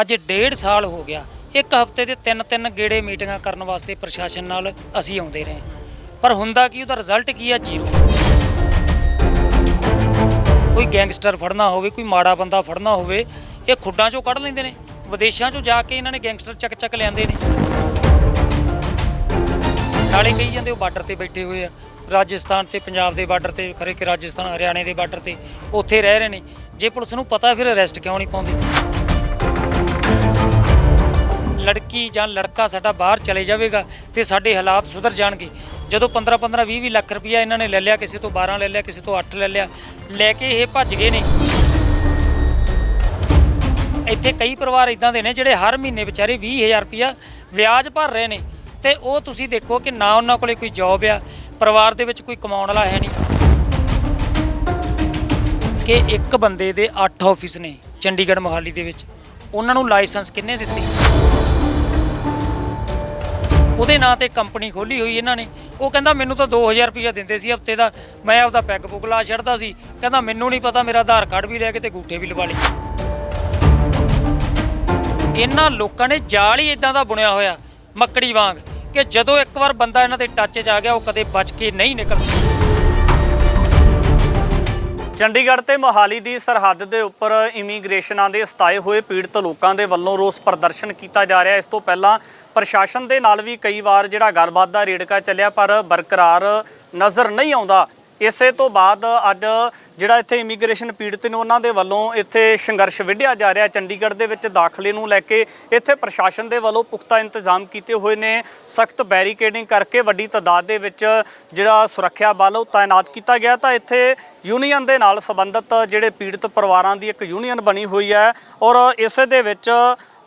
ਅੱਜ ਡੇਢ ਸਾਲ ਹੋ ਗਿਆ। ਇੱਕ ਹਫ਼ਤੇ ਦੇ ਤਿੰਨ ਤਿੰਨ ਗੇੜੇ ਮੀਟਿੰਗਾਂ ਕਰਨ ਵਾਸਤੇ ਪ੍ਰਸ਼ਾਸਨ ਨਾਲ ਅਸੀਂ ਆਉਂਦੇ ਰਹੇ। ਪਰ ਹੁੰਦਾ ਕੀ, ਉਹਦਾ ਰਿਜ਼ਲਟ ਕੀ ਆ? ਜ਼ੀਰੋ। ਕੋਈ ਗੈਂਗਸਟਰ ਫੜਨਾ ਹੋਵੇ, ਕੋਈ ਮਾੜਾ ਬੰਦਾ ਫੜਨਾ ਹੋਵੇ, ਇਹ ਖੁੱਡਾਂ ਚੋਂ ਕੱਢ ਲੈਂਦੇ ਨੇ। ਵਿਦੇਸ਼ਾਂ ਚੋਂ ਜਾ ਕੇ ਇਹਨਾਂ ਨੇ ਗੈਂਗਸਟਰ ਚੱਕ ਚੱਕ ਲਿਆਂਦੇ ਨੇ। ਨਾਲੇ ਕਹੀ ਜਾਂਦੇ, ਉਹ ਬਾਰਡਰ ਤੇ ਬੈਠੇ ਹੋਏ ਆ। ਰਾਜਸਥਾਨ ਤੇ, ਪੰਜਾਬ ਦੇ ਬਾਰਡਰ ਤੇ, ਖਰੇ ਕਿ ਰਾਜਸਥਾਨ, ਹਰਿਆਣੇ ਦੇ ਬਾਰਡਰ ਤੇ, ਉੱਥੇ ਰਹਿ ਰਹੇ ਨੇ। ਜੇ ਪੁਲਿਸ ਨੂੰ ਪਤਾ, ਫਿਰ ਅਰੈਸਟ ਕਿਉਂ ਨਹੀਂ ਪਾਉਂਦੀ? ਲੜਕੀ ਜਾਂ ਲੜਕਾ ਸਾਡਾ ਬਾਹਰ ਚਲੇ ਜਾਵੇਗਾ ਤੇ ਸਾਡੇ ਹਾਲਾਤ ਸੁਧਰ ਜਾਣਗੇ। ਜਦੋਂ 15 15 20 20 ਲੱਖ ਰੁਪਇਆ ਇਹਨਾਂ ਨੇ ਲੈ ਲਿਆ, ਕਿਸੇ ਤੋਂ 12 ਲੈ ਲਿਆ, ਕਿਸੇ ਤੋਂ 8 ਲੈ ਲਿਆ, ਲੈ ਕੇ ਇਹ ਭੱਜ ਗਏ ਨੇ। ਇੱਥੇ ਕਈ ਪਰਿਵਾਰ ਇਦਾਂ ਦੇ ਨੇ ਜਿਹੜੇ ਹਰ ਮਹੀਨੇ ਵਿਚਾਰੇ 20000 ਰੁਪਇਆ ਵਿਆਜ ਭਰ ਰਹੇ ਨੇ ਤੇ ਉਹ ਤੁਸੀਂ ਦੇਖੋ ਕਿ ਨਾ ਉਹਨਾਂ ਕੋਲੇ ਕੋਈ ਜੌਬ ਆ, ਪਰਿਵਾਰ ਦੇ ਵਿੱਚ ਕੋਈ ਕਮਾਉਣ ਵਾਲਾ ਹੈ ਨਹੀਂ। ਕਿ ਇੱਕ ਬੰਦੇ ਦੇ 8 ਆਫਿਸ ਨੇ ਚੰਡੀਗੜ੍ਹ ਮੋਹਾਲੀ ਦੇ ਵਿੱਚ, ਉਹਨਾਂ ਨੂੰ ਲਾਇਸੈਂਸ ਕਿੰਨੇ ਦਿੱਤੇ? ਉਹਦੇ ਨਾਂ ਤੇ ਕੰਪਨੀ ਖੋਲੀ ਹੋਈ ਇਹਨਾਂ ਨੇ। ਉਹ ਕਹਿੰਦਾ, ਮੈਨੂੰ ਤਾਂ 2000 ਰੁਪਇਆ ਦਿੰਦੇ ਸੀ ਹਫ਼ਤੇ ਦਾ। ਮੈਂ ਆਪਦਾ ਪੈਗ ਪੁਗ ਲਾ ਛੱਡਦਾ ਸੀ। ਕਹਿੰਦਾ, ਮੈਨੂੰ ਨਹੀਂ ਪਤਾ, ਮੇਰਾ ਆਧਾਰ ਕਾਰਡ ਵੀ ਲੈ ਕੇ ਤੇ ਗੂਠੇ ਵੀ ਲਵਾ ਲਏ। ਇਹਨਾਂ ਲੋਕਾਂ ਨੇ ਜਾਲ ਹੀ ਇਦਾਂ ਦਾ ਬੁਣਿਆ ਹੋਇਆ, ਮੱਕੜੀ ਵਾਂਗ, ਕਿ ਜਦੋਂ ਇੱਕ ਵਾਰ ਬੰਦਾ ਇਹਨਾਂ ਦੇ ਟੱਚ 'ਚ ਆ ਗਿਆ, ਉਹ ਕਦੇ ਬਚ ਕੇ ਨਹੀਂ ਨਿਕਲ ਸਕਦਾ ਚੰਡੀਗੜ੍ਹ ਤੇ ਮੋਹਾਲੀ ਦੀ ਸਰਹੱਦ ਦੇ ਉੱਪਰ ਇਮੀਗ੍ਰੇਸ਼ਨਾਂ ਦੇ ਸਤਾਏ ਹੋਏ ਪੀੜਤ ਲੋਕਾਂ ਦੇ ਵੱਲੋਂ ਰੋਸ ਪ੍ਰਦਰਸ਼ਨ ਕੀਤਾ ਜਾ ਰਿਹਾ। ਇਸ ਤੋਂ ਪਹਿਲਾਂ ਪ੍ਰਸ਼ਾਸਨ ਦੇ ਨਾਲ ਵੀ ਕਈ ਵਾਰ ਜਿਹੜਾ ਗੱਲਬਾਤ ਦਾ ਰੇੜਕਾ ਚੱਲਿਆ, ਪਰ ਬਰਕਰਾਰ ਨਜ਼ਰ ਨਹੀਂ ਆਉਂਦਾ। ਇਸੇ ਤੋਂ ਬਾਅਦ ਅੱਜ ਜਿਹੜਾ ਇੱਥੇ ਇਮੀਗ੍ਰੇਸ਼ਨ ਪੀੜਤ ਨੇ ਉਹਨਾਂ ਦੇ ਵੱਲੋਂ ਇੱਥੇ ਸੰਘਰਸ਼ ਵਿੱਢਿਆ ਜਾ ਰਿਹਾ। ਚੰਡੀਗੜ੍ਹ ਦੇ ਵਿੱਚ ਦਾਖਲੇ ਨੂੰ ਲੈ ਕੇ ਇੱਥੇ ਪ੍ਰਸ਼ਾਸਨ ਦੇ ਵੱਲੋਂ ਪੁਖਤਾ ਇੰਤਜ਼ਾਮ ਕੀਤੇ ਹੋਏ ਨੇ। ਸਖਤ ਬੈਰੀਕੇਡਿੰਗ ਕਰਕੇ ਵੱਡੀ ਤਾਦਾਦ ਦੇ ਵਿੱਚ ਜਿਹੜਾ ਸੁਰੱਖਿਆ ਬਲ ਉਹ ਤਾਇਨਾਤ ਕੀਤਾ ਗਿਆ। ਤਾਂ ਇੱਥੇ ਯੂਨੀਅਨ ਦੇ ਨਾਲ ਸੰਬੰਧਿਤ ਜਿਹੜੇ ਪੀੜਤ ਪਰਿਵਾਰਾਂ ਦੀ ਇੱਕ ਯੂਨੀਅਨ ਬਣੀ ਹੋਈ ਹੈ ਔਰ ਇਸੇ ਦੇ ਵਿੱਚ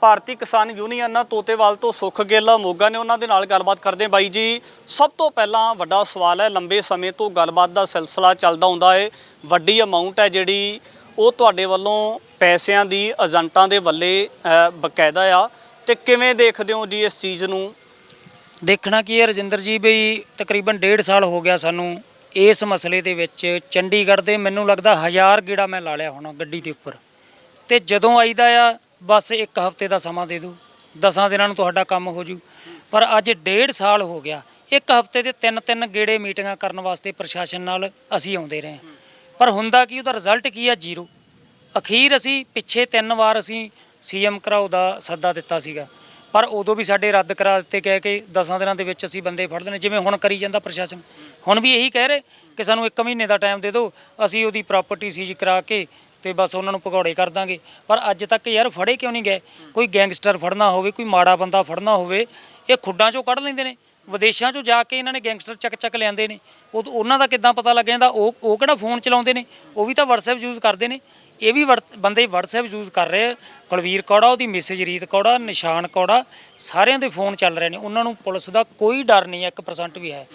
ਭਾਰਤੀ ਕਿਸਾਨ ਯੂਨੀਅਨ ਤੋਤੇਵਾਲ ਤੋਂ ਸੁਖ ਗਿੱਲ ਮੋਗਾ ਨੇ ਉਹਨਾਂ ਦੇ ਨਾਲ ਗੱਲਬਾਤ ਕਰਦੇ ਬਾਈ ਜੀ, ਸਭ ਤੋਂ ਪਹਿਲਾਂ ਵੱਡਾ ਸਵਾਲ ਹੈ, ਲੰਬੇ ਸਮੇਂ ਤੋਂ ਗੱਲਬਾਤ ਦਾ ਸਿਲਸਿਲਾ ਚੱਲਦਾ ਹੁੰਦਾ ਹੈ। ਵੱਡੀ ਅਮਾਉਂਟ ਹੈ ਜਿਹੜੀ, ਉਹ ਤੁਹਾਡੇ ਵੱਲੋਂ ਪੈਸਿਆਂ ਦੀ, ਏਜੰਟਾਂ ਦੇ ਵੱਲੇ ਬਕਾਇਦਾ ਆ। ਤੇ ਕਿਵੇਂ ਦੇਖਦੇ ਹੋ ਜੀ ਇਸ ਚੀਜ਼ ਨੂੰ? ਦੇਖਣਾ ਕੀ ਹੈ ਰਜਿੰਦਰ ਜੀ, ਬਈ ਤਕਰੀਬਨ ਡੇਢ ਸਾਲ ਹੋ ਗਿਆ ਸਾਨੂੰ ਇਸ ਮਸਲੇ ਦੇ ਵਿੱਚ। ਚੰਡੀਗੜ੍ਹ ਦੇ ਮੈਨੂੰ ਲੱਗਦਾ ਹਜ਼ਾਰ ਗੇੜਾ ਮੈਂ ਲਾ ਲਿਆ ਹੋਣਾ ਗੱਡੀ ਦੇ ਉੱਪਰ। ਤੇ ਜਦੋਂ ਆਈਦਾ ਆ ਬਸ ਇੱਕ ਹਫ਼ਤੇ ਦਾ ਸਮਾਂ ਦੇ ਦਿਓ, ਦਸਾਂ ਦਿਨਾਂ ਨੂੰ ਤੁਹਾਡਾ ਕੰਮ ਹੋ ਜੂ। ਪਰ ਅੱਜ ਡੇਢ ਸਾਲ ਹੋ ਗਿਆ, ਇੱਕ ਹਫ਼ਤੇ ਦੇ ਤਿੰਨ ਤਿੰਨ ਗੇੜੇ ਮੀਟਿੰਗਾਂ ਕਰਨ ਵਾਸਤੇ ਪ੍ਰਸ਼ਾਸਨ ਨਾਲ ਅਸੀਂ ਆਉਂਦੇ ਰਹੇ ਪਰ ਹੁੰਦਾ ਕੀ, ਉਹਦਾ ਰਿਜ਼ਲਟ ਕੀ ਆ? ਜ਼ੀਰੋ। ਅਖੀਰ ਅਸੀਂ ਪਿੱਛੇ ਤਿੰਨ ਵਾਰ ਅਸੀਂ ਸੀਐਮ ਘਰਾਓ ਦਾ ਸੱਦਾ ਦਿੱਤਾ ਸੀਗਾ। ਪਰ ਉਦੋਂ ਵੀ ਸਾਡੇ ਰੱਦ ਕਰਾ ਦਿੱਤੇ ਕਹਿ ਕੇ 10 ਦਿਨਾਂ ਦੇ ਵਿੱਚ ਅਸੀਂ ਬੰਦੇ ਫੜ ਲੈਣੇ, ਜਿਵੇਂ ਹੁਣ ਕਰੀ ਜਾਂਦਾ ਪ੍ਰਸ਼ਾਸਨ। ਹੁਣ ਵੀ ਇਹੀ ਕਹਿ ਰਹੇ ਕਿ ਸਾਨੂੰ 1 ਮਹੀਨੇ ਦਾ ਟਾਈਮ ਦੇ ਦਿਓ, ਅਸੀਂ ਉਹਦੀ ਪ੍ਰਾਪਰਟੀ ਸੀਜ਼ ਕਰਾ ਕੇ ਤੇ ਬਸ ਉਹਨਾਂ ਨੂੰ ਭਗੌੜੇ ਕਰ ਦਾਂਗੇ। ਪਰ ਅੱਜ ਤੱਕ ਯਾਰ ਫੜੇ ਕਿਉਂ ਨਹੀਂ ਗਏ? ਕੋਈ ਗੈਂਗਸਟਰ ਫੜਨਾ ਹੋਵੇ, ਕੋਈ ਮਾੜਾ ਬੰਦਾ ਫੜਨਾ ਹੋਵੇ, ਇਹ ਖੁੱਡਾਂ ਚੋਂ ਕੱਢ ਲੈਂਦੇ ਨੇ। ਵਿਦੇਸ਼ਾਂ ਚੋਂ ਜਾ ਕੇ ਇਹਨਾਂ ਨੇ ਗੈਂਗਸਟਰ ਚੱਕ ਚੱਕ ਲਿਆਂਦੇ ਨੇ। ਉਹ ਉਹਨਾਂ ਦਾ ਕਿੱਦਾਂ ਪਤਾ ਲੱਗ ਜਾਂਦਾ? ਉਹ ਉਹ ਕਿਹੜਾ ਫੋਨ ਚਲਾਉਂਦੇ ਨੇ? ਉਹ ਵੀ ਤਾਂ WhatsApp ਯੂਜ਼ ਕਰਦੇ ਨੇ। ਇਹ ਵੀ ਵਰਤ- ਬੰਦੇ WhatsApp ਯੂਜ਼ ਕਰ ਰਹੇ ਆ। ਕੁਲਵੀਰ ਕੌੜਾ, ਉਹਦੀ ਮੈਸੇਜ ਰੀਤ ਕੌੜਾ, ਨਿਸ਼ਾਨ ਕੌੜਾ, ਸਾਰਿਆਂ ਦੇ ਫੋਨ ਚੱਲ ਰਹੇ ਨੇ। ਉਹਨਾਂ ਨੂੰ ਪੁਲਿਸ ਦਾ ਕੋਈ ਡਰ ਨਹੀਂ ਹੈ 1% ਵੀ ਹੈ।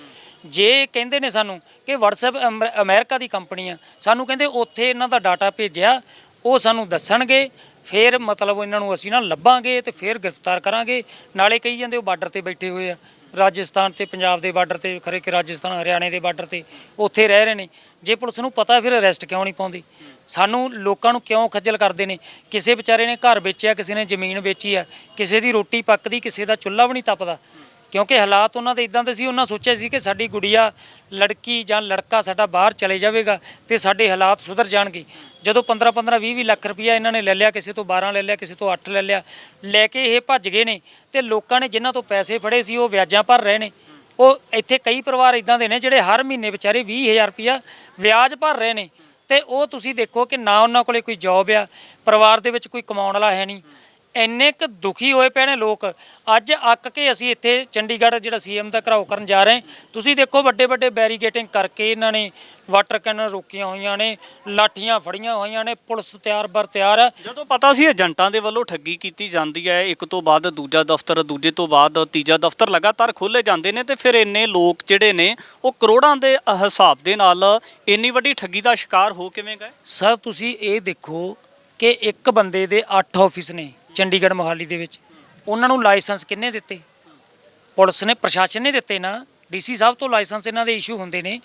ਜੇ ਕਹਿੰਦੇ ਨੇ ਸਾਨੂੰ ਕਿ WhatsApp ਅਮਰ- ਅਮਰੀਕਾ ਦੀ ਕੰਪਨੀ ਆ, ਸਾਨੂੰ ਕਹਿੰਦੇ ਉੱਥੇ ਇਹਨਾਂ ਦਾ ਡਾਟਾ ਭੇਜਿਆ, ਉਹ ਸਾਨੂੰ ਦੱਸਣਗੇ, ਫਿਰ ਮਤਲਬ ਇਹਨਾਂ ਨੂੰ ਅਸੀਂ ਨਾ ਲੱਭਾਂਗੇ ਤੇ ਫਿਰ ਗ੍ਰਿਫਤਾਰ ਕਰਾਂਗੇ। ਨਾਲੇ ਕਹੀ ਜਾਂਦੇ ਉਹ ਬਾਰਡਰ ਤੇ ਬੈਠੇ ਹੋਏ ਆ, ਰਾਜਸਥਾਨ ਤੇ, ਪੰਜਾਬ ਦੇ ਬਾਰਡਰ ਤੇ, ਖਰੇ ਕਿ ਰਾਜਸਥਾਨ, ਹਰਿਆਣੇ ਦੇ ਬਾਰਡਰ ਤੇ, ਉੱਥੇ ਰਹਿ ਰਹੇ ਨੇ। ਜੇ ਪੁਲਿਸ ਨੂੰ ਪਤਾ ਫਿਰ ਅਰੈਸਟ ਕਿਉਂ ਨਹੀਂ ਪਾਉਂਦੀ? ਸਾਨੂੰ ਲੋਕਾਂ ਨੂੰ ਕਿਉਂ ਖੱਜਲ ਕਰਦੇ ਨੇ? ਕਿਸੇ ਵਿਚਾਰੇ ਨੇ ਘਰ ਵੇਚਿਆ, ਕਿਸੇ ਨੇ ਜ਼ਮੀਨ ਵੇਚੀ ਆ, ਕਿਸੇ ਦੀ ਰੋਟੀ ਪੱਕਦੀ, ਕਿਸੇ ਦਾ ਚੁੱਲ੍ਹਾ ਵੀ ਨਹੀਂ ਤਪਦਾ। ਕਿਉਂਕਿ ਹਾਲਾਤ ਉਹਨਾਂ ਦੇ ਇਦਾਂ ਦੇ ਸੀ, ਉਹਨਾਂ ਸੋਚਿਆ ਸੀ ਕਿ ਸਾਡੀ ਗੁੜੀਆ ਲੜਕੀ ਜਾਂ ਲੜਕਾ ਸਾਡਾ ਬਾਹਰ ਚਲੇ ਜਾਵੇਗਾ ਤੇ ਸਾਡੇ ਹਾਲਾਤ ਸੁਧਰ ਜਾਣਗੇ। ਜਦੋਂ 15 15 20 20 ਲੱਖ ਰੁਪਇਆ ਇਹਨਾਂ ਨੇ ਲੈ ਲਿਆ, ਕਿਸੇ ਤੋਂ 12 ਲੈ ਲਿਆ, ਕਿਸੇ ਤੋਂ 8 ਲੈ ਲਿਆ, ਲੈ ਕੇ ਇਹ ਭੱਜ ਗਏ ਨੇ ਤੇ ਲੋਕਾਂ ਨੇ ਜਿਨ੍ਹਾਂ ਤੋਂ ਪੈਸੇ ਫੜੇ ਸੀ, ਉਹ ਵਿਆਜਾਂ ਭਰ ਰਹੇ ਨੇ। ਉਹ ਇੱਥੇ ਕਈ ਪਰਿਵਾਰ ਇਦਾਂ ਦੇ ਨੇ ਜਿਹੜੇ ਹਰ ਮਹੀਨੇ ਵਿਚਾਰੇ 20000 ਰੁਪਇਆ ਵਿਆਜ ਭਰ ਰਹੇ ਨੇ ਤੇ ਉਹ ਤੁਸੀਂ ਦੇਖੋ ਕਿ ਨਾ ਉਹਨਾਂ ਕੋਲੇ ਕੋਈ ਜੌਬ ਆ, ਪਰਿਵਾਰ ਦੇ ਵਿੱਚ ਕੋਈ ਕਮਾਉਣ ਵਾਲਾ ਹੈ ਨਹੀਂ। ਇੰਨੇ ਕੁ ਦੁਖੀ ਹੋਏ ਪਏ ਨੇ ਲੋਕ। ਅੱਜ ਅੱਕ ਕੇ ਅਸੀਂ ਇੱਥੇ ਚੰਡੀਗੜ੍ਹ ਜਿਹੜਾ ਸੀਐਮ ਦਾ ਘਰਾਓ ਕਰਨ ਜਾ ਰਹੇ। ਤੁਸੀਂ ਦੇਖੋ ਵੱਡੇ ਵੱਡੇ ਬੈਰੀਗੇਟਿੰਗ ਕਰਕੇ ਇਹਨਾਂ ਨੇ ਵਾਟਰ ਕੈਨਨ ਰੋਕੀਆਂ ਹੋਈਆਂ ਨੇ ਲਾਠੀਆਂ ਫੜੀਆਂ ਹੋਈਆਂ ਨੇ ਪੁਲਿਸ ਤਿਆਰ ਬਰ ਤਿਆਰ ਹੈ। ਜਦੋਂ ਪਤਾ ਸੀ ਏਜੰਟਾਂ ਦੇ ਵੱਲੋਂ ਠੱਗੀ ਕੀਤੀ ਜਾਂਦੀ ਹੈ ਇੱਕ ਤੋਂ ਬਾਅਦ ਦੂਜਾ ਦਫ਼ਤਰ ਦੂਜੇ ਤੋਂ ਬਾਅਦ ਤੀਜਾ ਦਫ਼ਤਰ ਲਗਾਤਾਰ ਖੋਲੇ ਜਾਂਦੇ ਨੇ ਤੇ ਫਿਰ ਇੰਨੇ ਲੋਕ ਜਿਹੜੇ ਨੇ ਉਹ ਕਰੋੜਾਂ ਦੇ ਹਿਸਾਬ ਦੇ ਨਾਲ ਇੰਨੀ ਵੱਡੀ ਠੱਗੀ ਦਾ ਸ਼ਿਕਾਰ ਹੋ ਕਿਵੇਂ ਗਏ? ਸਰ ਤੁਸੀਂ ਇਹ ਦੇਖੋ ਕਿ ਇੱਕ ਬੰਦੇ ਦੇ 8 ਆਫਿਸ ਨੇ। ਚੰਡੀਗੜ੍ਹ ਮੋਹਾਲੀ ਦੇ ਵਿੱਚ। ਉਹਨਾਂ ਨੂੰ ਲਾਇਸੈਂਸ ਕਿੰਨੇ ਦਿੱਤੇ? ਪੁਲਿਸ ਨੇ, ਪ੍ਰਸ਼ਾਸਨ ਨੇ ਦਿੱਤੇ ਨਾ। ਡੀਸੀ ਸਾਹਿਬ ਤੋਂ ਲਾਇਸੈਂਸ ਇਹਨਾਂ ਦੇ ਇਸ਼ੂ ਹੁੰਦੇ ਨੇ।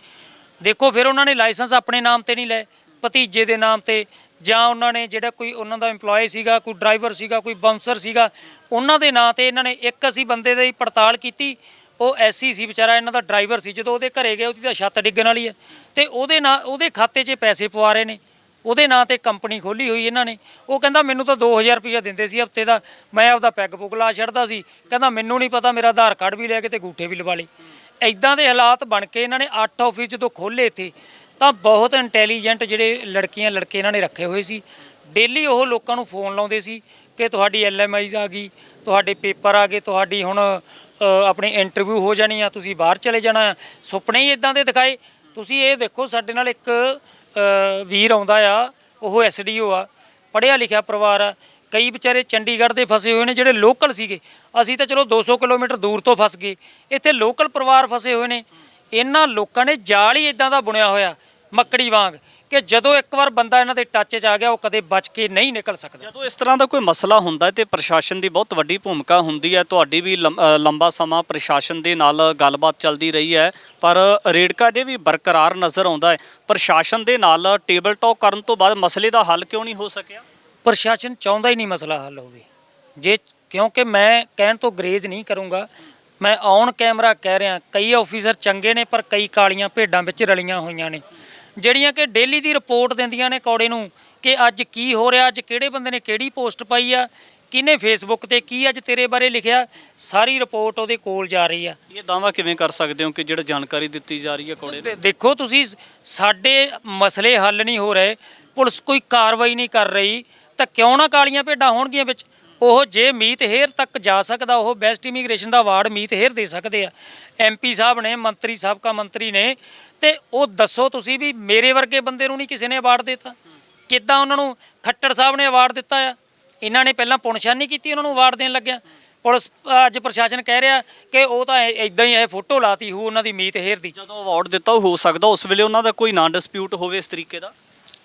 ਦੇਖੋ, ਫਿਰ ਉਹਨਾਂ ਨੇ ਲਾਇਸੈਂਸ ਆਪਣੇ ਨਾਮ ਤੇ ਨਹੀਂ ਲਏ। ਭਤੀਜੇ ਦੇ ਨਾਮ ਤੇ ਜਾਂ ਉਹਨਾਂ ਨੇ ਜਿਹੜਾ ਕੋਈ ਉਹਨਾਂ ਦਾ EMPLOYE ਸੀਗਾ, ਕੋਈ ਡਰਾਈਵਰ ਸੀਗਾ, ਕੋਈ ਬਾਉਂਸਰ ਸੀਗਾ, ਉਹਨਾਂ ਦੇ ਨਾਂ ਤੇ ਇਹਨਾਂ ਨੇ ਇੱਕ ਅਸੀਂ ਬੰਦੇ ਦੀ ਪੜਤਾਲ ਕੀਤੀ। ਉਹ ਐਸਸੀ ਸੀ ਵਿਚਾਰਾ, ਇਹਨਾਂ ਦਾ ਡਰਾਈਵਰ ਸੀ। ਜਦੋਂ ਉਹਦੇ ਘਰੇ ਗਏ, ਉਹਦੀ ਤਾਂ ਛੱਤ ਡਿੱਗਣ ਵਾਲੀ ਹੈ। ਤੇ ਉਹਦੇ ਨਾਂ, ਉਹਦੇ ਖਾਤੇ 'ਚ ਪੈਸੇ ਪਵਾ ਰਹੇ ਨੇ। ਉਹਦੇ ਨਾਂ ਤੇ ਕੰਪਨੀ ਖੋਲੀ ਹੋਈ ਇਹਨਾਂ ਨੇ। ਉਹ ਕਹਿੰਦਾ, ਮੈਨੂੰ ਤਾਂ 2000 ਰੁਪਇਆ ਦਿੰਦੇ ਸੀ ਹਫ਼ਤੇ ਦਾ। ਮੈਂ ਆਪਦਾ ਪੈਗ ਪੁਗ ਲਾ ਛੱਡਦਾ ਸੀ। ਕਹਿੰਦਾ, ਮੈਨੂੰ ਨਹੀਂ ਪਤਾ, ਮੇਰਾ ਆਧਾਰ ਕਾਰਡ ਵੀ ਲੈ ਕੇ ਤੇ ਗੂਠੇ ਵੀ ਲਵਾ ਲਏ। ਐਦਾਂ ਦੇ ਹਾਲਾਤ ਬਣ ਕੇ ਇਹਨਾਂ ਨੇ 8 ਆਫਿਸ ਜਦੋਂ ਖੋਲੇ ਇੱਥੇ, ਤਾਂ ਬਹੁਤ ਇੰਟੈਲੀਜੈਂਟ ਜਿਹੜੇ ਲੜਕੀਆਂ, ਲੜਕੇ ਇਹਨਾਂ ਨੇ ਰੱਖੇ ਹੋਏ ਸੀ। ਡੇਲੀ ਉਹ ਲੋਕਾਂ ਨੂੰ ਫੋਨ ਲਾਉਂਦੇ ਸੀ ਕਿ ਤੁਹਾਡੀ ਐਲਐਮਆਈਜ਼ ਆ ਗਈ, ਤੁਹਾਡੇ ਪੇਪਰ ਆ ਗਏ, ਤੁਹਾਡੀ ਹੁਣ ਆਪਣੀ ਇੰਟਰਵਿਊ ਹੋ ਜਾਣੀ ਆ, ਤੁਸੀਂ ਬਾਹਰ ਚਲੇ ਜਾਣਾ ਆ। ਸੁਪਨੇ ਹੀ ਇਦਾਂ ਦੇ ਦਿਖਾਏ। ਤੁਸੀਂ ਇਹ ਦੇਖੋ, ਸਾਡੇ ਨਾਲ ਇੱਕ ਵੀਰ ਆਉਂਦਾ ਆ, ਉਹ ਐਸਡੀਓ ਆ। ਪੜ੍ਹਿਆ ਲਿਖਿਆ ਪਰਿਵਾਰ ਆ। ਕਈ ਵਿਚਾਰੇ ਚੰਡੀਗੜ੍ਹ ਦੇ ਫਸੇ ਹੋਏ ਨੇ ਜਿਹੜੇ ਲੋਕਲ ਸੀਗੇ। ਅਸੀਂ ਤਾਂ ਚਲੋ 200 ਕਿਲੋਮੀਟਰ ਦੂਰ ਤੋਂ ਫਸ ਗਏ। ਇੱਥੇ ਲੋਕਲ ਪਰਿਵਾਰ ਫਸੇ ਹੋਏ ਨੇ। ਇਹਨਾਂ ਲੋਕਾਂ ਨੇ ਜਾਲ ਹੀ ਇਦਾਂ ਦਾ ਬੁਣਿਆ ਹੋਇਆ, ਮੱਕੜੀ ਵਾਂਗ। ਕਿ ਜਦੋਂ ਇੱਕ ਵਾਰ ਬੰਦਾ ਇਹਨਾਂ ਦੇ ਟੱਚ 'ਚ ਆ ਗਿਆ ਉਹ ਕਦੇ ਬਚ ਕੇ ਨਹੀਂ ਨਿਕਲ ਸਕਦਾ। ਜਦੋਂ ਇਸ ਤਰ੍ਹਾਂ ਦਾ ਕੋਈ ਮਸਲਾ ਹੁੰਦਾ ਹੈ ਤੇ ਪ੍ਰਸ਼ਾਸਨ ਦੀ ਬਹੁਤ ਵੱਡੀ ਭੂਮਿਕਾ ਹੁੰਦੀ ਹੈ ਤੁਹਾਡੀ ਵੀ ਅ, ਲੰਬਾ ਸਮਾਂ ਪ੍ਰਸ਼ਾਸਨ ਦੇ ਨਾਲ ਗੱਲਬਾਤ ਚੱਲਦੀ ਰਹੀ ਹੈ ਪਰ ਰੇੜਕਾ ਜੇ ਵੀ ਬਰਕਰਾਰ ਨਜ਼ਰ ਆਉਂਦਾ ਹੈ। ਪ੍ਰਸ਼ਾਸਨ ਦੇ ਨਾਲ ਟੇਬਲ ਟਾਕ ਕਰਨ ਤੋਂ ਬਾਅਦ ਮਸਲੇ ਦਾ ਹੱਲ ਕਿਉਂ ਨਹੀਂ ਹੋ ਸਕਿਆ? ਪ੍ਰਸ਼ਾਸਨ ਚਾਹੁੰਦਾ ਹੀ ਨਹੀਂ ਮਸਲਾ ਹੱਲ ਹੋਵੇ। ਜੇ ਕਿਉਂਕਿ ਮੈਂ ਕਹਿਣ ਤੋਂ ਗਰੇਜ਼ ਨਹੀਂ ਕਰੂੰਗਾ ਮੈਂ ਔਨ ਕੈਮਰਾ ਕਹਿ ਰਿਹਾ ਕਈ ਆਫੀਸਰ ਚੰਗੇ ਨੇ ਪਰ ਕਈ ਕਾਲੀਆਂ ਭੇਡਾਂ ਵਿੱਚ ਰਲੀਆਂ ਹੋਈਆਂ ਨੇ। ਜਿਹੜੀਆਂ ਕਿ ਡੇਲੀ ਦੀ ਰਿਪੋਰਟ ਦਿੰਦੀਆਂ ਨੇ ਕੌੜੇ ਨੂੰ ਕਿ ਅੱਜ ਕੀ ਹੋ ਰਿਹਾ ਅੱਜ ਕਿਹੜੇ ਬੰਦੇ ਨੇ ਕਿਹੜੀ ਪੋਸਟ ਪਾਈ ਆ ਕਿਹਨੇ ਫੇਸਬੁੱਕ ਤੇ ਕੀ ਅੱਜ ਤੇਰੇ ਬਾਰੇ ਲਿਖਿਆ ਸਾਰੀ ਰਿਪੋਰਟ ਉਹਦੇ ਕੋਲ ਜਾ ਰਹੀ ਆ। ਇਹ ਦਾਅਵਾ ਕਿਵੇਂ ਕਰ ਸਕਦੇ ਹੋ ਕਿ ਜਿਹੜਾ ਜਾਣਕਾਰੀ ਦਿੱਤੀ ਜਾ ਰਹੀ ਹੈ ਕੋੜੇ ਦੇ- ਦੇਖੋ ਤੁਸੀਂ ਸਾਡੇ ਮਸਲੇ ਹੱਲ ਨਹੀਂ ਹੋ ਰਹੇ ਪੁਲਿਸ ਕੋਈ ਕਾਰਵਾਈ ਨਹੀਂ ਕਰ ਰਹੀ ਤਾਂ ਕਿਉਂ ਨਾ ਕਾਲੀਆਂ ਭੇਡਾਂ ਹੋਣਗੀਆਂ ਵਿੱਚ? ਉਹ ਜੇ ਮੀਤ ਹੇਰ ਤੱਕ ਜਾ ਸਕਦਾ, ਉਹ ਬੈਸਟ ਇਮੀਗ੍ਰੇਸ਼ਨ ਦਾ ਅਵਾਰਡ ਮੀਤ ਹੇਰ ਦੇ ਸਕਦੇ ਆ। ਐਮਪੀ ਸਾਹਿਬ ਨੇ, ਮੰਤਰੀ, ਸਾਬਕਾ ਮੰਤਰੀ ਨੇ, ਤੇ ਉਹ ਦੱਸੋ ਤੁਸੀਂ ਵੀ ਮੇਰੇ ਵਰਗੇ ਬੰਦੇ ਨੂੰ ਨਹੀਂ ਕਿਸੇ ਨੇ ਅਵਾਰਡ ਦਿੱਤਾ। ਕਿੱਦਾਂ ਉਹਨਾਂ ਨੂੰ ਖੱਟੜ ਸਾਹਿਬ ਨੇ ਅਵਾਰਡ ਦਿੱਤਾ ਆ? ਇਹਨਾਂ ਨੇ ਪਹਿਲਾਂ ਪੁਣਛਾਣ ਕੀਤੀ, ਉਹਨਾਂ ਨੂੰ ਅਵਾਰਡ ਦੇਣ ਲੱਗਿਆ। ਪੁਲਿਸ, ਅੱਜ ਪ੍ਰਸ਼ਾਸਨ ਕਹਿ ਰਿਹਾ ਕਿ ਉਹ ਤਾਂ ਇਦਾਂ ਹੀ ਇਹ ਫੋਟੋ ਲਾਤੀ ਹੂ ਉਹਨਾਂ ਦੀ ਮੀਤ ਹੇਰ ਦੀ। ਜਦੋਂ ਅਵਾਰਡ ਦਿੱਤਾ, ਉਹ ਹੋ ਸਕਦਾ ਉਸ ਵੇਲੇ ਉਹਨਾਂ ਦਾ ਕੋਈ ਨਾ ਡਿਸਪਿਊਟ ਹੋਵੇ ਇਸ ਤਰੀਕੇ ਦਾ?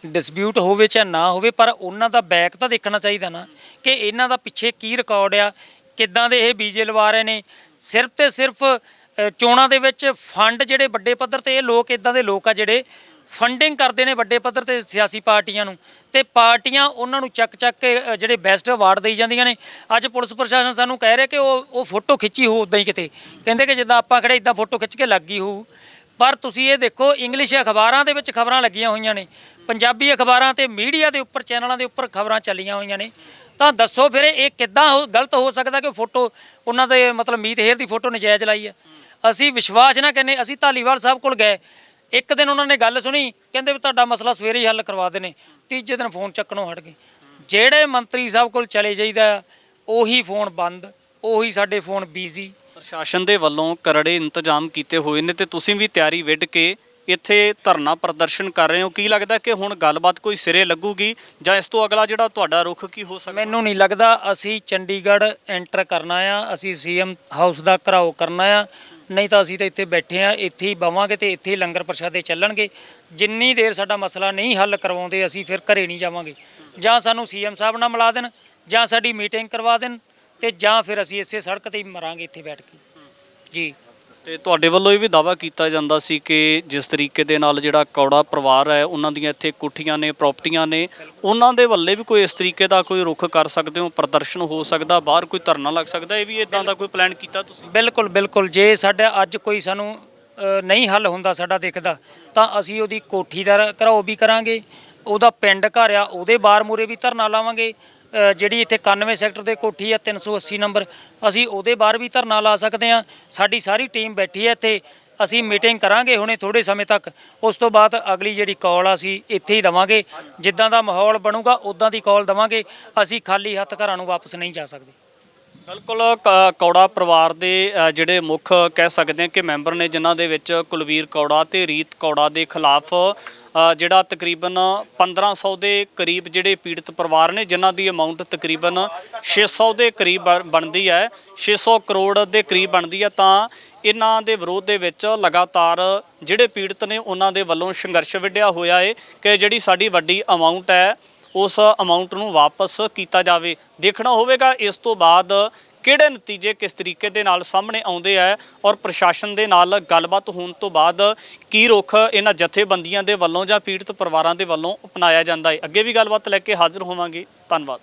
ਡਿਸਪਿਊਟ ਹੋਵੇ ਚਾਹੇ ਨਾ ਹੋਵੇ ਪਰ ਉਹਨਾਂ ਦਾ ਬੈਕ ਤਾਂ ਦੇਖਣਾ ਚਾਹੀਦਾ ਨਾ ਕਿ ਇਹਨਾਂ ਦਾ ਪਿੱਛੇ ਕੀ ਰਿਕਾਰਡ ਆ ਕਿੱਦਾਂ ਦੇ ਇਹ ਬੀਜੇ ਲਵਾ ਰਹੇ ਨੇ। ਸਿਰਫ ਤੇ ਸਿਰਫ ਅ, ਚੋਣਾਂ ਦੇ ਵਿੱਚ ਫੰਡ ਜਿਹੜੇ ਵੱਡੇ ਪੱਧਰ ਤੇ ਇਹ ਲੋਕ ਇਦਾਂ ਦੇ ਲੋਕ ਆ ਜਿਹੜੇ ਫੰਡਿੰਗ ਕਰਦੇ ਨੇ ਵੱਡੇ ਪੱਧਰ ਤੇ ਸਿਆਸੀ ਪਾਰਟੀਆਂ ਨੂੰ। ਤੇ ਪਾਰਟੀਆਂ ਉਹਨਾਂ ਨੂੰ ਚੱਕ ਚੱਕ ਕੇ ਅ, ਜਿਹੜੇ ਬੈਸਟ ਅਵਾਰਡ ਦੇਈ ਜਾਂਦੀਆਂ ਨੇ। ਅੱਜ ਪੁਲਿਸ ਪ੍ਰਸ਼ਾਸਨ ਸਾਨੂੰ ਕਹਿ ਰਿਹਾ ਕਿ ਉਹ ਉਹ ਫੋਟੋ ਖਿੱਚੀ ਹੋ ਉਦਾਂ ਹੀ ਕਿਤੇ। ਕਹਿੰਦੇ ਕਿ ਜਿੱਦਾਂ ਆਪਾਂ ਖੜੇ ਇਦਾਂ ਫੋਟੋ ਖਿੱਚ ਕੇ ਲੱਗ ਗਈ ਹੋਊ। ਪਰ ਤੁਸੀਂ ਇਹ ਦੇਖੋ ਇੰਗਲਿਸ਼ ਅਖਬਾਰਾਂ ਦੇ ਵਿੱਚ ਖਬਰਾਂ ਲੱਗੀਆਂ ਹੋਈਆਂ ਨੇ। ਪੰਜਾਬੀ ਅਖਬਾਰਾਂ ਤੇ ਮੀਡੀਆ ਦੇ ਉੱਪਰ, ਚੈਨਲਾਂ ਦੇ ਉੱਪਰ ਖਬਰਾਂ ਚੱਲੀਆਂ ਹੋਈਆਂ ਨੇ। ਤਾਂ ਦੱਸੋ ਫਿਰ ਇਹ ਕਿੱਦਾਂ ਹੋ- ਗਲਤ ਹੋ ਸਕਦਾ ਕਿ ਫੋਟੋ, ਉਹਨਾਂ ਦੇ ਮਤਲਬ ਮੀਤ ਹੇਰ ਦੀ ਫੋਟੋ ਨਜਾਇਜ਼ ਲਾਈ ਹੈ? ਅਸੀਂ ਵਿਸ਼ਵਾਸ ਨਾ ਕਰਨੇ, ਅਸੀਂ ਧਾਲੀਵਾਲ ਸਾਹਿਬ ਕੋਲ ਗਏ। ਇੱਕ ਦਿਨ ਉਹਨਾਂ ਨੇ ਗੱਲ ਸੁਣੀ, ਕਹਿੰਦੇ ਵੀ ਤੁਹਾਡਾ ਮਸਲਾ ਸਵੇਰੇ ਹੀ ਹੱਲ ਕਰਵਾ ਦੇਣੇ। ਤੀਜੇ ਦਿਨ ਫੋਨ ਚੱਕਣੋਂ ਹਟ ਗਏ। ਜਿਹੜੇ ਮੰਤਰੀ ਸਾਹਿਬ ਕੋਲ ਚਲੇ ਜਾਈਦਾ, ਉਹੀ ਫੋਨ ਬੰਦ, ਉਹੀ ਸਾਡੇ ਫੋਨ ਬੀਜ਼ੀ ਪ੍ਰਸ਼ਾਸਨ ਦੇ ਵੱਲੋਂ ਕਰੜੇ ਇੰਤਜ਼ਾਮ ਕੀਤੇ ਹੋਏ ਨੇ ਤੇ ਤੁਸੀਂ ਵੀ ਤਿਆਰੀ ਵਿੱਢ ਕੇ ਇੱਥੇ ਧਰਨਾ ਪ੍ਰਦਰਸ਼ਨ ਕਰ ਰਹੇ ਹੋ? ਕੀ ਲੱਗਦਾ ਕਿ ਹੁਣ ਗੱਲਬਾਤ ਕੋਈ ਸਿਰੇ ਲੱਗੂਗੀ ਜਾਂ ਇਸ ਤੋਂ ਅਗਲਾ ਜਿਹੜਾ ਤੁਹਾਡਾ ਰੁਖ ਕੀ ਹੋ ਸਕਦਾ? ਮੈਨੂੰ ਨਹੀਂ ਲੱਗਦਾ। ਅਸੀਂ ਚੰਡੀਗੜ੍ਹ ਐਂਟਰ ਕਰਨਾ ਆ, ਅਸੀਂ ਸੀਐਮ ਹਾਊਸ ਦਾ ਘਰਾਓ ਕਰਨਾ ਆ। ਨਹੀਂ ਤਾਂ ਅਸੀਂ ਤਾਂ ਇੱਥੇ ਬੈਠੇ ਆ, ਇੱਥੇ ਹੀ ਬਵਾਂਗੇ ਤੇ ਇੱਥੇ ਹੀ ਲੰਗਰ ਪ੍ਰਸ਼ਾਦੇ ਚੱਲਣਗੇ। ਜਿੰਨੀ ਦੇਰ ਸਾਡਾ ਮਸਲਾ ਨਹੀਂ ਹੱਲ ਕਰਵਾਉਂਦੇ, ਅਸੀਂ ਫਿਰ ਘਰੇ ਨਹੀਂ ਜਾਵਾਂਗੇ। ਜਾਂ ਸਾਨੂੰ ਸੀਐਮ ਸਾਹਿਬ ਨਾਲ ਮਿਲਾ ਦੇਣ, ਜਾਂ ਸਾਡੀ ਮੀਟਿੰਗ ਕਰਵਾ ਦੇਣ ਤੇ ਜਾਂ ਫਿਰ ਅਸੀਂ ਇਸੇ ਸੜਕ ਤੇ ਹੀ ਮਰਾਂਗੇ ਇੱਥੇ ਬੈਠ ਕੇ। ਜੀ। ਤੇ ਤੁਹਾਡੇ ਵੱਲੋਂ ਇਹ ਵੀ ਦਾਵਾ ਕੀਤਾ ਜਾਂਦਾ ਸੀ ਕਿ ਜਿਸ ਤਰੀਕੇ ਦੇ ਨਾਲ ਜਿਹੜਾ ਕੌੜਾ ਪਰਿਵਾਰ ਹੈ ਉਹਨਾਂ ਦੀਆਂ ਇੱਥੇ ਕੋਠੀਆਂ ਨੇ ਪ੍ਰਾਪਰਟੀਆਂ ਨੇ ਉਹਨਾਂ ਦੇ ਵੱਲੇ ਵੀ ਕੋਈ ਇਸ ਤਰੀਕੇ ਦਾ ਕੋਈ ਰੁਖ ਕਰ ਸਕਦੇ ਹੋ ਪ੍ਰਦਰਸ਼ਨ ਹੋ ਸਕਦਾ ਬਾਹਰ ਕੋਈ ਧਰਨਾ ਲੱਗ ਸਕਦਾ ਇਹ ਵੀ ਇਦਾਂ ਦਾ ਕੋਈ ਪਲਾਨ ਕੀਤਾ ਤੁਸੀਂ? ਬਿਲਕੁਲ ਬਿਲਕੁਲ। ਜੇ ਸਾਡਾ ਅੱਜ ਕੋਈ ਸਾਨੂੰ ਅ, ਨਹੀਂ ਹੱਲ ਹੁੰਦਾ ਸਾਡਾ ਦਿਖਦਾ ਤਾਂ ਅਸੀਂ ਉਹਦੀ ਕੋਠੀ ਦਾ ਘਰਾਓ ਵੀ ਕਰਾਂਗੇ ਉਹਦਾ ਪਿੰਡ ਘਰ ਆ ਉਹਦੇ ਬਾਰ ਮੂਰੇ ਵੀ ਧਰਨਾ ਲਾਵਾਂਗੇ ਜਿਹੜੀ ਇੱਥੇ 91 ਸੈਕਟਰ ਦੇ ਕੋਠੀ ਆ 380 ਨੰਬਰ, ਅਸੀਂ ਉਹਦੇ ਬਾਹਰ ਵੀ ਧਰਨਾ ਲਾ ਸਕਦੇ ਹਾਂ। ਸਾਡੀ ਸਾਰੀ ਟੀਮ ਬੈਠੀ ਹੈ ਇੱਥੇ। ਅਸੀਂ ਮੀਟਿੰਗ ਕਰਾਂਗੇ ਹੁਣੇ ਥੋੜੇ ਸਮੇਂ ਤੱਕ। ਉਸ ਤੋਂ ਬਾਅਦ ਅਗਲੀ ਜਿਹੜੀ ਕਾਲ ਆ, ਅਸੀਂ ਇੱਥੇ ਹੀ ਦਵਾਂਗੇ। ਜਿੱਦਾਂ ਦਾ ਮਾਹੌਲ ਬਣੂਗਾ ਉਦਾਂ ਦੀ ਕਾਲ ਦਵਾਂਗੇ। ਅਸੀਂ ਖਾਲੀ ਹੱਥ ਘਰਾਂ ਨੂੰ ਵਾਪਸ ਨਹੀਂ ਜਾ ਸਕਦੇ। ਬਿਲਕੁਲ ਕ- ਕੌੜਾ ਪਰਿਵਾਰ ਦੇ ਅ, ਜਿਹੜੇ ਮੁੱਖ ਕਹਿ ਸਕਦੇ ਹਾਂ ਕਿ ਮੈਂਬਰ ਨੇ ਜਿਨ੍ਹਾਂ ਦੇ ਵਿੱਚ ਕੁਲਵੀਰ ਕੌੜਾ ਤੇ ਰੀਤ ਕੌੜਾ ਦੇ ਖਿਲਾਫ ਅ, ਜਿਹੜਾ ਤਕਰੀਬਨ 1500 ਦੇ ਕਰੀਬ ਜਿਹੜੇ ਪੀੜਤ ਪਰਿਵਾਰ ਨੇ ਜਿਨ੍ਹਾਂ ਦੀ ਅਮਾਉਂਟ ਤਕਰੀਬਨ 600 ਦੇ ਕਰੀਬ ਬਣ- ਬਣਦੀ ਹੈ 600 ਕਰੋੜ ਦੇ ਕਰੀਬ ਬਣਦੀ ਹੈ ਤਾਂ ਇਹਨਾਂ ਦੇ ਵਿਰੋਧ ਦੇ ਵਿੱਚ ਲਗਾਤਾਰ ਜਿਹੜੇ ਪੀੜਤ ਨੇ ਉਹਨਾਂ ਦੇ ਵੱਲੋਂ ਸੰਘਰਸ਼ ਵਿੱਢਿਆ ਹੋਇਆ ਹੈ ਕਿ ਜਿਹੜੀ ਸਾਡੀ ਵੱਡੀ ਅਮਾਉਂਟ ਹੈ ਉਸ ਅਮਾਉਂਟ ਨੂੰ ਵਾਪਸ ਕੀਤਾ ਜਾਵੇ। ਦੇਖਣਾ ਹੋਵੇਗਾ ਇਸ ਤੋਂ ਬਾਅਦ ਕਿਹੜੇ ਨਤੀਜੇ ਕਿਸ ਤਰੀਕੇ ਦੇ ਨਾਲ ਸਾਹਮਣੇ ਆਉਂਦੇ ਆ ਔਰ ਪ੍ਰਸ਼ਾਸਨ ਦੇ ਨਾਲ ਗੱਲਬਾਤ ਹੋਣ ਤੋਂ ਬਾਅਦ ਕੀ ਰੁਖ ਇਹਨਾਂ ਜਥੇਬੰਦੀਆਂ ਦੇ ਵੱਲੋਂ ਜਾਂ ਪੀੜਤ ਪਰਿਵਾਰਾਂ ਦੇ ਵੱਲੋਂ ਅਪਣਾਇਆ ਜਾਂਦਾ ਹੈ। ਅੱਗੇ ਵੀ ਗੱਲਬਾਤ ਲੈ ਕੇ ਹਾਜ਼ਰ ਹੋਵਾਂਗੇ। ਧੰਨਵਾਦ।